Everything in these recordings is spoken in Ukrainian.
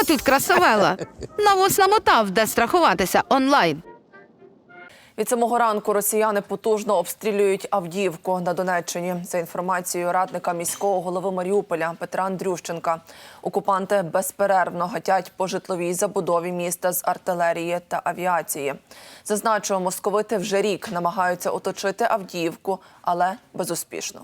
О, тут красавела. Навоз намотав, де страхуватися онлайн. Від самого ранку росіяни потужно обстрілюють Авдіївку на Донеччині. За інформацією радника міського голови Маріуполя Петра Андрющенка, окупанти безперервно гатять по житловій забудові міста з артилерії та авіації. Зазначу, московити вже рік намагаються оточити Авдіївку, але безуспішно.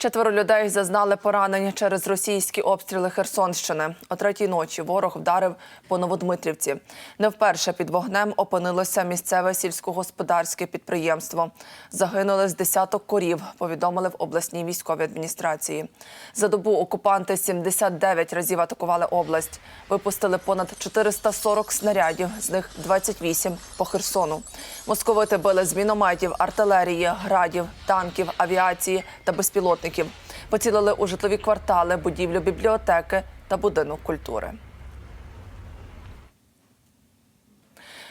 Четверо людей зазнали поранень через російські обстріли Херсонщини. О третій ночі ворог вдарив по Новодмитрівці. Не вперше під вогнем опинилося місцеве сільськогосподарське підприємство. Загинули з десяток корів, повідомили в обласній військовій адміністрації. За добу окупанти 79 разів атакували область. Випустили понад 440 снарядів, з них 28 по Херсону. Московити били з мінометів, артилерії, градів, танків, авіації та безпілотників. Поцілили у житлові квартали, будівлю бібліотеки та будинок культури.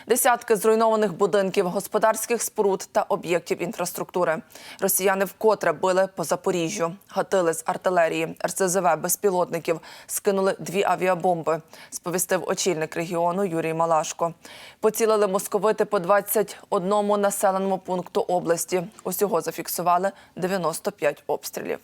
Десятки зруйнованих будинків, господарських споруд та об'єктів інфраструктури. Росіяни вкотре били по Запоріжжю, гатили з артилерії, РСЗВ, безпілотників, скинули дві авіабомби. Сповістив очільник регіону Юрій Малашко. Поцілили московити по 21 населеному пункту області. Усього зафіксували 95 обстрілів.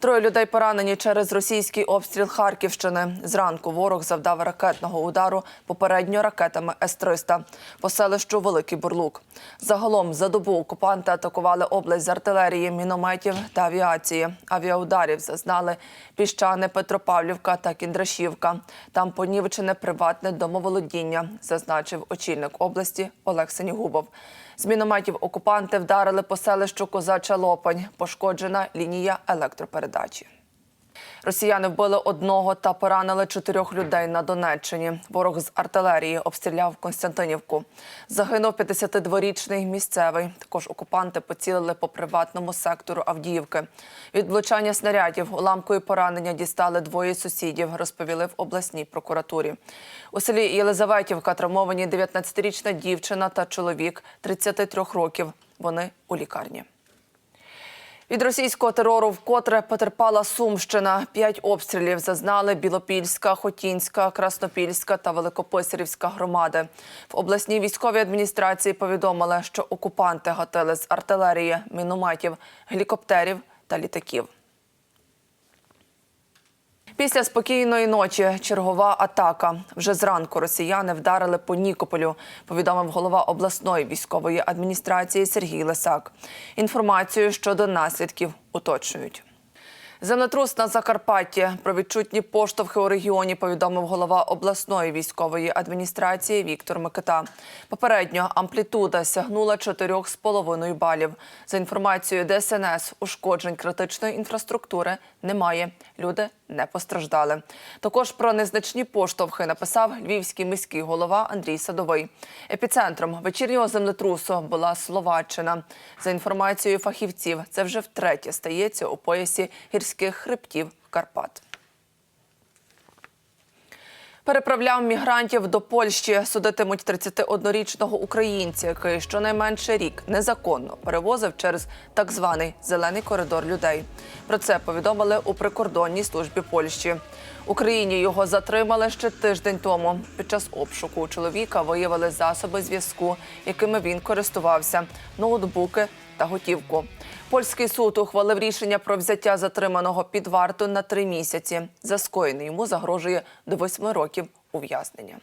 Троє людей поранені через російський обстріл Харківщини. Зранку ворог завдав ракетного удару попередньо ракетами С-300 по селищу Великий Бурлук. Загалом за добу окупанти атакували область з артилерії, мінометів та авіації. Авіаударів зазнали Піщани, Петропавлівка та Кіндрашівка. Там понівечене приватне домоволодіння, зазначив очільник області Олег Сенігубов. З мінометів окупанти вдарили по селищу Козача Лопань. Пошкоджена лінія електропередачі. Росіяни вбили одного та поранили чотирьох людей на Донеччині. Ворог з артилерії обстріляв Константинівку. Загинув 52-річний місцевий. Також окупанти поцілили по приватному сектору Авдіївки. Від влучання снарядів уламкою поранення дістали двоє сусідів, розповіли в обласній прокуратурі. У селі Єлизаветівка травмовані 19-річна дівчина та чоловік 33 років. Вони у лікарні. Від російського терору вкотре потерпала Сумщина. П'ять обстрілів зазнали Білопільська, Хотінська, Краснопільська та Великописарівська громади. В обласній військовій адміністрації повідомили, що окупанти гатили з артилерії, мінометів, гелікоптерів та літаків. Після спокійної ночі чергова атака. Вже зранку росіяни вдарили по Нікополю, повідомив голова обласної військової адміністрації Сергій Лисак. Інформацію щодо наслідків уточнюють. Землетрус на Закарпатті про відчутні поштовхи у регіоні повідомив голова обласної військової адміністрації Віктор Микита. Попередньо амплітуда сягнула 4,5 балів. За інформацією ДСНС, ушкоджень критичної інфраструктури немає. Люди не постраждали. Також про незначні поштовхи написав львівський міський голова Андрій Садовий. Епіцентром вечірнього землетрусу була Словаччина. За інформацією фахівців, це вже втретє стається у поясі гірських хребтів Карпат. Переправляв мігрантів до Польщі. Судитимуть 31-річного українця, який щонайменше рік незаконно перевозив через так званий зелений коридор людей. Про це повідомили у прикордонній службі Польщі. Україні його затримали ще тиждень тому. Під час обшуку чоловіка виявили засоби зв'язку, якими він користувався, ноутбуки та готівку. Польський суд ухвалив рішення про взяття затриманого під варту на три місяці. За скоєне йому загрожує до восьми років ув'язнення.